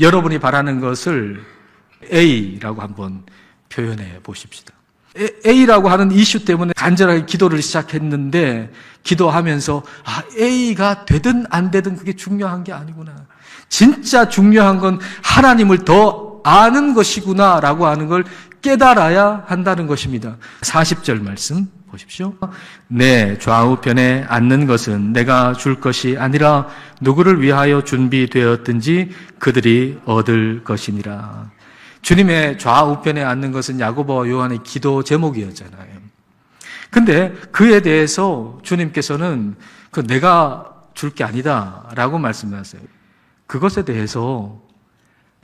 여러분이 바라는 것을 A라고 한번 표현해 보십시다. A- A라고 하는 이슈 때문에 간절하게 기도를 시작했는데 기도하면서 아, A가 되든 안 되든 그게 중요한 게 아니구나. 진짜 중요한 건 하나님을 더 아는 것이구나라고 하는 걸 깨달아야 한다는 것입니다. 40절 말씀 보십시오. 내 좌우편에 앉는 것은 내가 줄 것이 아니라 누구를 위하여 준비되었든지 그들이 얻을 것이니라. 주님의 좌우편에 앉는 것은 야고보와 요한의 기도 제목이었잖아요. 근데 그에 대해서 주님께서는 그 내가 줄 게 아니다라고 말씀하세요. 그것에 대해서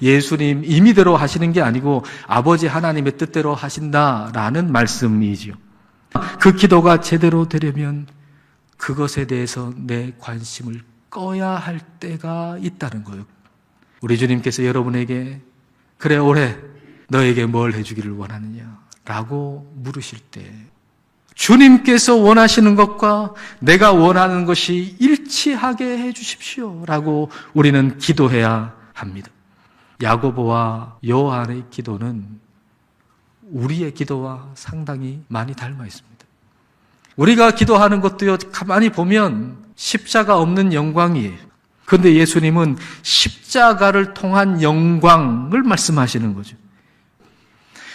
예수님 임의대로 하시는 게 아니고 아버지 하나님의 뜻대로 하신다라는 말씀이지요. 그 기도가 제대로 되려면 그것에 대해서 내 관심을 꺼야 할 때가 있다는 거예요. 우리 주님께서 여러분에게 그래 올해 너에게 뭘 해주기를 원하느냐 라고 물으실 때 주님께서 원하시는 것과 내가 원하는 것이 일치하게 해 주십시오 라고 우리는 기도해야 합니다. 야고보와 요한의 기도는 우리의 기도와 상당히 많이 닮아 있습니다. 우리가 기도하는 것도요, 가만히 보면 십자가 없는 영광이에요. 그런데 예수님은 십자가를 통한 영광을 말씀하시는 거죠.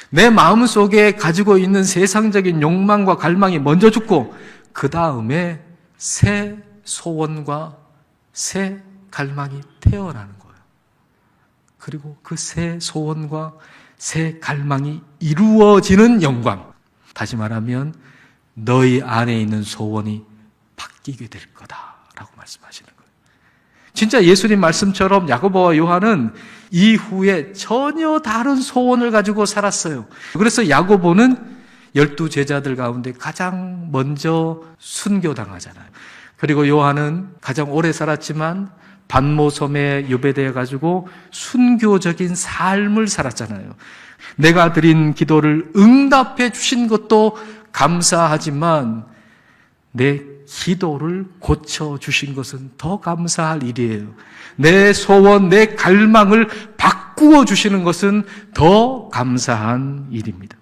내 마음 속에 가지고 있는 세상적인 욕망과 갈망이 먼저 죽고, 그 다음에 새 소원과 새 갈망이 태어나는 거예요. 그리고 그 새 소원과 새 갈망이 이루어지는 영광. 다시 말하면 너희 안에 있는 소원이 바뀌게 될 거다라고 말씀하시는 거예요. 진짜 예수님 말씀처럼 야고보와 요한은 이후에 전혀 다른 소원을 가지고 살았어요. 그래서 야고보는 열두 제자들 가운데 가장 먼저 순교당하잖아요. 그리고 요한은 가장 오래 살았지만 반모섬에 유배되어 가지고 순교적인 삶을 살았잖아요. 내가 드린 기도를 응답해 주신 것도 감사하지만 내 기도를 고쳐 주신 것은 더 감사할 일이에요. 내 소원, 내 갈망을 바꾸어 주시는 것은 더 감사한 일입니다.